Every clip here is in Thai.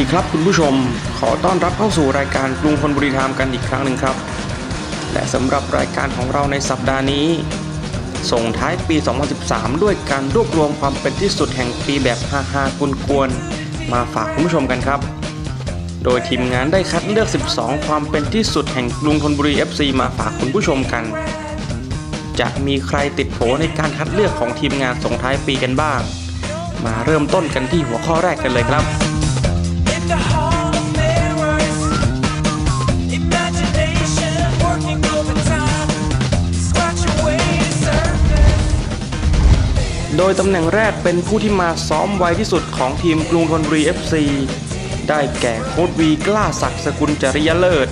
ดีครับคุณผู้ชม ขอต้อนรับเข้าสู่รายการกรุงธนบุรีไทม์กันอีกครั้งหนึ่งครับ และสำหรับรายการของเราในสัปดาห์นี้ ส่งท้ายปี 2013 ด้วยการรวบรวมความเป็นที่สุดแห่งปีแบบฮาฮากุนกวนมาฝากคุณผู้ชมกันครับ โดยทีมงานได้คัดเลือก 12 ความเป็นที่สุดแห่งกรุงธนบุรี FC มาฝากคุณผู้ชมกัน จะมีใครติดโผในการคัดเลือกของทีมงานส่งท้ายปีกันบ้าง มาเริ่มต้นกันที่หัวข้อแรกกันเลยครับ โดยตำแหน่งแรกเป็นผู้ที่มาซ้อมไวที่สุดของทีมกรุงธนบุรี FC ได้แก่โค้ดวีกล้าศักดิ์สกุลจริยเลิศ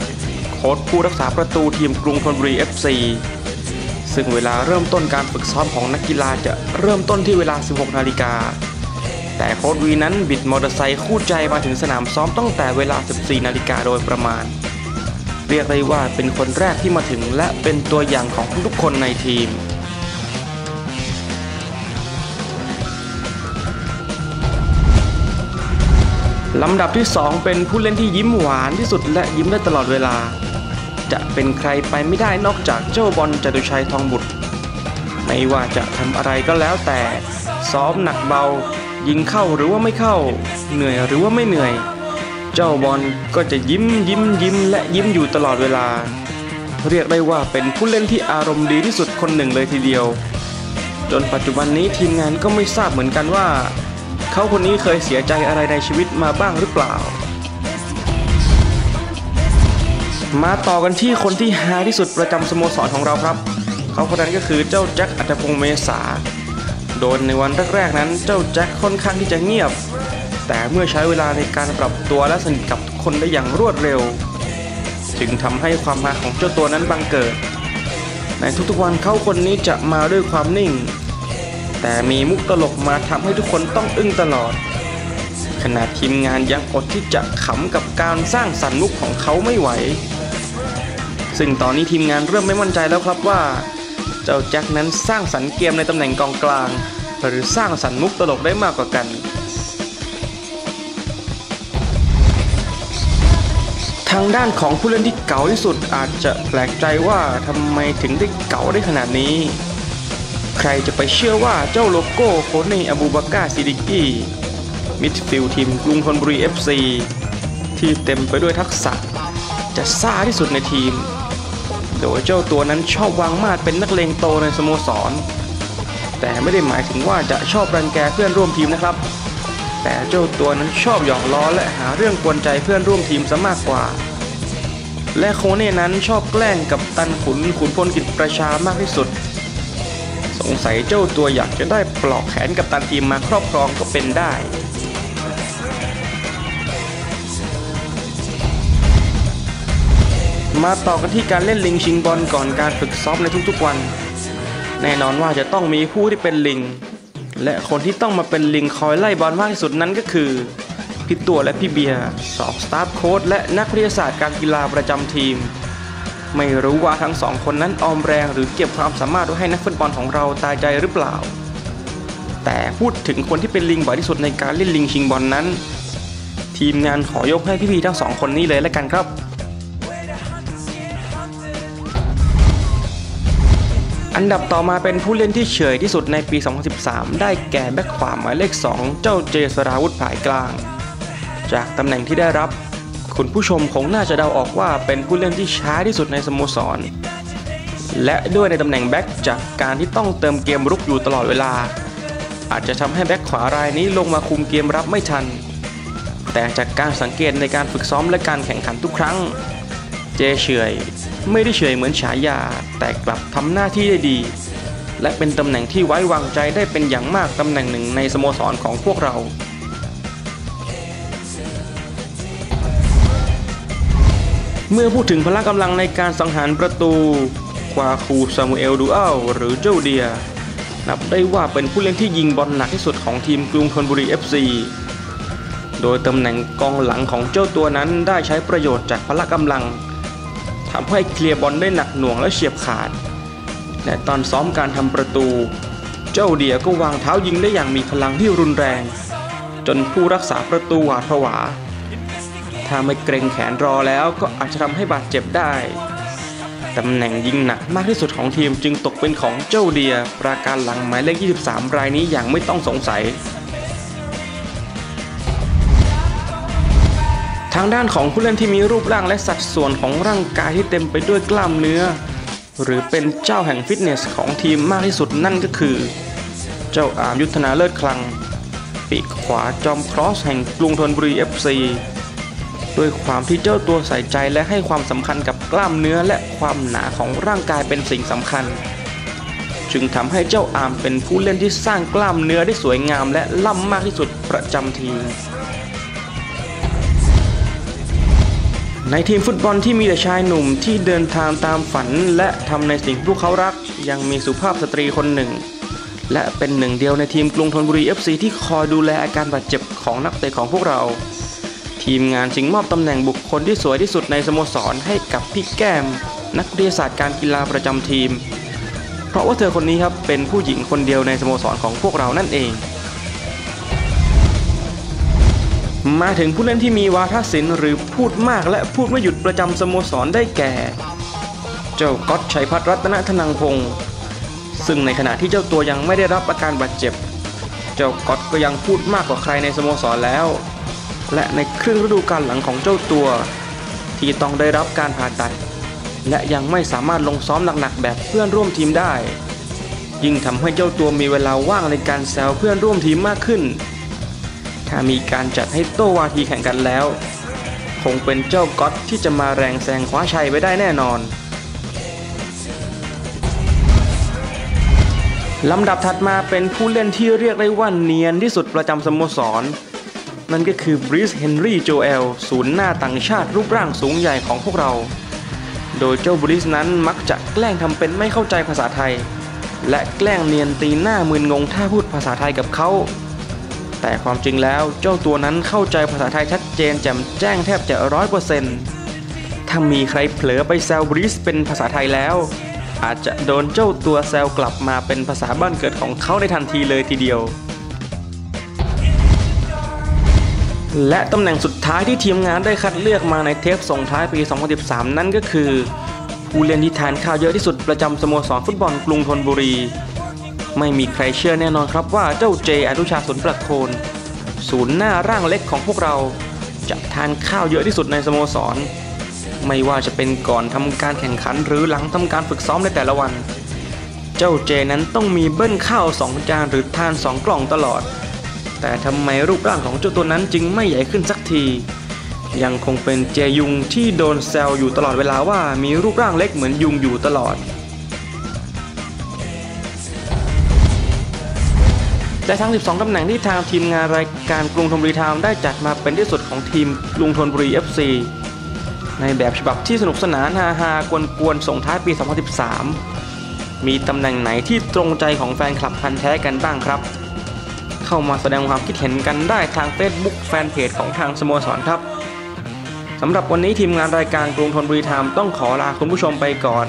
โค้ดผู้รักษาประตูทีมกรุงธนบุรี FC ซึ่งเวลาเริ่มต้นการฝึกซ้อมของนักกีฬาจะเริ่มต้นที่เวลา 16 นาฬิกา แต่โค้ดวีนั้นบิดมอเตอร์ไซค์คู่ใจมาถึงสนามซ้อมตั้งแต่เวลา 14 นาฬิกาโดยประมาณ เรียกได้ว่าเป็นคนแรกที่มาถึงและเป็นตัวอย่างของทุกคนในทีมลำดับที่ 2 เป็นผู้เล่นที่ยิ้มหวานที่สุดและยิ้มได้ตลอดเวลา จะเป็นใครไปไม่ได้นอกจากเจ้าบอลจตุชัยทองบุตร ไม่ว่าจะทำอะไรก็แล้วแต่ ซ้อมหนักเบา ยิงเข้าหรือว่าไม่เข้า เหนื่อยหรือว่าไม่เหนื่อย เจ้าบอลก็จะยิ้มยิ้มยิ้มและยิ้มอยู่ตลอดเวลา เรียกได้ว่าเป็นผู้เล่นที่อารมณ์ดีที่สุดคนหนึ่งเลยทีเดียว จนปัจจุบันนี้ทีมงานก็ไม่ทราบเหมือนกันว่า เขาคนนี้เคยเสียใจอะไรในชีวิตมาบ้างหรือเปล่า มาต่อกันที่คนที่ฮาที่สุดประจำสโมสรของเราครับ เขาคนนั้นก็คือเจ้าแจ็คอัตพงศ์เมษา โดนในวันแรกๆนั้นเจ้าแจ็คค่อนข้างที่จะเงียบ แต่เมื่อใช้เวลาในการปรับตัวและสนิทกับทุกคนได้อย่างรวดเร็ว จึงทำให้ความฮาของเจ้าตัวนั้นบังเกิด ในทุกๆวันเขาคนนี้จะมาด้วยความนิ่ง แต่มีมุกตลกมาทำให้ทุกคนต้องอึ้งตลอด ขณะทีมงานยังอดที่จะขำกับการสร้างสรรค์มุกของเขาไม่ไหว ซึ่งตอนนี้ทีมงานเริ่มไม่มั่นใจแล้วครับว่า เจ้าแจ็คนั้นสร้างสรรค์เกมในตำแหน่งกองกลาง หรือสร้างสรรค์มุกตลกได้มากกว่ากัน ทางด้านของผู้เล่นที่เก่าที่สุดอาจจะแปลกใจว่าทำไมถึงได้เก่าได้ขนาดนี้ ใครจะไปเชื่อว่าเจ้าโลโก้โคเนอบูบาก้าซิดิกี้มิดฟิลด์ทีมกรุงธนบุรี FC ที่เต็มไปด้วยทักษะจะซ่าที่สุดในทีม โดยเจ้าตัวนั้นชอบวางมาดเป็นนักเลงโตในสโมสร แต่ไม่ได้หมายถึงว่าจะชอบรังแกเพื่อนร่วมทีมนะครับ แต่เจ้าตัวนั้นชอบหยอกล้อและหาเรื่องกวนใจเพื่อนร่วมทีมซะมากกว่า และโคเน่นั้นชอบแกล้งกับตันขุนขุนพลกิจประชามากที่สุด สงสัยเจ้าตัวอยากจะได้ปลอกแขนกับตันทีมมาครอบครองก็เป็นได้ มาต่อกันที่การเล่นลิงชิงบอลก่อนการฝึกซ้อมในทุกๆวัน แน่นอนว่าจะต้องมีผู้ที่เป็นลิง และคนที่ต้องมาเป็นลิงคอยไล่บอลมากที่สุดนั้นก็คือพี่ตัวและพี่เบียร์สองสตาฟโค้ชและนักวิทยาศาสตร์การกีฬาประจำทีม ไม่รู้ว่าทั้งสองคนนั้นออมแรงหรือเก็บความสามารถไว้ให้นักฟุตบอลของเราตายใจหรือเปล่า แต่พูดถึงคนที่เป็นลิงบ่อยที่สุดในการเล่นลิงชิงบอลนั้น ทีมงานขอยกให้พี่ๆทั้งสองคนนี้เลยแล้วกันครับ อันดับต่อมาเป็นผู้เล่นที่เฉยที่สุดในปี 2013 ได้แก่แบ็คขวาหมายเลข 2 เจ้าเจสราวุธผายกลาง จากตำแหน่งที่ได้รับ คุณผู้ชมคงน่าจะเดาออกว่าเป็นผู้เล่นที่ช้าที่สุดในสโมสร และด้วยในตำแหน่งแบ็คจากการที่ต้องเติมเกมรุกอยู่ตลอดเวลา อาจจะทำให้แบ็คขวารายนี้ลงมาคุมเกมรับไม่ทัน แต่จากการสังเกตในการฝึกซ้อมและการแข่งขันทุกครั้ง เจเฉย ไม่ได้เฉยเหมือนฉายา แต่กลับทำหน้าที่ได้ดี และเป็นตำแหน่งที่ไว้วางใจได้เป็นอย่างมากตำแหน่งหนึ่งในสโมสรของพวกเราเมื่อพูดถึงพละกำลังในการสังหารประตู ควาคูซามูเอลดูอัลหรือเจ้าเดีย นับได้ว่าเป็นผู้เล่นที่ยิงบอลหนักที่สุดของทีมกรุงธนบุรี FC โดยตำแหน่งกองหลังของเจ้าตัวนั้นได้ใช้ประโยชน์จากพละกำลัง ทำให้เคลียร์บอลได้หนักหน่วงและเฉียบขาด และตอนซ้อมการทำประตู เจ้าเดียก็วางเท้ายิงได้อย่างมีพลังที่รุนแรง จนผู้รักษาประตูหวาดผวา ถ้าไม่เกรงแขนรอแล้วก็อาจจะทำให้บาดเจ็บได้ตำแหน่งยิงหนักมากที่สุดของทีมจึงตกเป็นของเจ้าเดีย ประการหลังหมายเลข 23 รายนี้อย่างไม่ต้องสงสัย ทางด้านของผู้เล่นที่มีรูปร่างและสัดส่วนของร่างกายที่เต็มไปด้วยกล้ามเนื้อ หรือเป็นเจ้าแห่งฟิตเนสของทีมมากที่สุดนั่นก็คือ เจ้าอามยุทธนาเลิศคลัง ปีกขวาจอมครอสแห่งกรุงธนบุรี FC ด้วยความที่เจ้าตัวใส่ใจและให้ความสำคัญกับกล้ามเนื้อและความหนาของร่างกายเป็นสิ่งสำคัญ จึงทำให้เจ้าอามเป็นผู้เล่นที่สร้างกล้ามเนื้อได้สวยงามและล่ำมากที่สุดประจำทีม ในทีมฟุตบอลที่มีแต่ชายหนุ่มที่เดินทางตามฝัน และทำในสิ่งที่พวกเขารัก ยังมีสุภาพสตรีคนหนึ่ง และเป็นหนึ่งเดียวในทีมกรุงธนบุรี FC ที่คอยดูแลอาการบาดเจ็บของนักเตะของพวกเรา ทีมงานจึงมอบตำแหน่งบุคคลที่สวยที่สุดในสโมสรให้กับพี่แก้ม นักวิทยาศาสตร์การกีฬาประจำทีม เพราะว่าเธอคนนี้ครับเป็นผู้หญิงคนเดียวในสโมสรของพวกเรานั่นเอง มาถึงผู้เล่นที่มีวาทศิลป์หรือพูดมากและพูดไม่หยุดประจำสโมสรได้แก่ เจ้าก๊อตชัยพัฒรัตนธนังพงศ์ซึ่งในขณะที่เจ้าตัวยังไม่ได้รับอาการบาดเจ็บ เจ้าก๊อตก็ยังพูดมากกว่าใครในสโมสรแล้ว และในครึ่งฤดูกาลหลังของเจ้าตัว ที่ต้องได้รับการผ่าตัด และยังไม่สามารถลงซ้อมหนักๆแบบเพื่อนร่วมทีมได้ ยิ่งทำให้เจ้าตัวมีเวลาว่างในการแซวเพื่อนร่วมทีมมากขึ้นามีการจัดให้โตวาทีแข่งกันแล้ว คงเป็นเจ้าก๊อตที่จะมาแรงแซงคว้าชัยไปได้แน่นอนลำดับถัดมาเป็นผู้เล่นที่เรียกได้ว่าเนียนที่สุดประจำสโมสร นั่นก็คือบริสเฮนรี่โจเอลศูนย์หน้าต่างชาติรูปร่างสูงใหญ่ของพวกเรา โดยเจ้าบริสนั้นมักจะแกล้งทำเป็นไม่เข้าใจภาษาไทย และแกล้งเนียนตีหน้ามึนงงถ้าพูดภาษาไทยกับเขา แต่ความจริงแล้วเจ้าตัวนั้นเข้าใจภาษาไทยชัดเจนแจ่มแจ้งแทบจะร้อยเปอร์เซ็นต์ถ้ามีใครเผลอไปแซวบริสเป็นภาษาไทยแล้ว อาจจะโดนเจ้าตัวแซวกลับมาเป็นภาษาบ้านเกิดของเขาในทันทีเลยทีเดียว และตำแหน่งสุดท้ายที่ทีมงานได้คัดเลือกมาในเทปส่งท้ายปี 2013 นั่นก็คือ ผู้เล่นที่ทานข้าวเยอะที่สุดประจำสโมสรฟุตบอลกรุงธนบุรี ไม่มีใครเชื่อแน่นอนครับว่าเจ้าเจอนุชาสนประโคนศูนย์หน้าร่างเล็กของพวกเรา จะทานข้าวเยอะที่สุดในสโมสร ไม่ว่าจะเป็นก่อนทำการแข่งขันหรือหลังทำการฝึกซ้อมในแต่ละวัน เจ้าเจนั้นต้องมีเบิ้ลข้าวสองจานหรือทานสองกล่องตลอด แต่ทำไมรูปร่างของเจ้าตัวนั้นจึงไม่ใหญ่ขึ้นสักที ยังคงเป็นเจยุงที่โดนแซวอยู่ตลอดเวลาว่ามีรูปร่างเล็กเหมือนยุงอยู่ตลอด และทั้ง 12 ตำแหน่งที่ทางทีมงานรายการกรุงธนบุรีไทม์ได้จัดมาเป็นที่สุดของทีมกรุงธนบุรี FC ในแบบฉบับที่สนุกสนานฮาฮากวนๆส่งท้ายปี 2013 มีตำแหน่งไหนที่ตรงใจของแฟนคลับพันแท้กันบ้างครับ เข้ามาแสดงความคิดเห็นกันได้ทาง Facebook แฟนเพจของทางสโมสรครับสำหรับวันนี้ทีมงานรายการกรุงธนบุรีไทม์ต้องขอลาคุณผู้ชมไปก่อน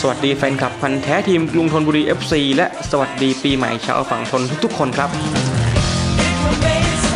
สวัสดีแฟนคลับพันธ์แท้ทีมกรุงธนบุรี FC และสวัสดีปีใหม่ชาวฝั่งทนทุกๆคนครับ It's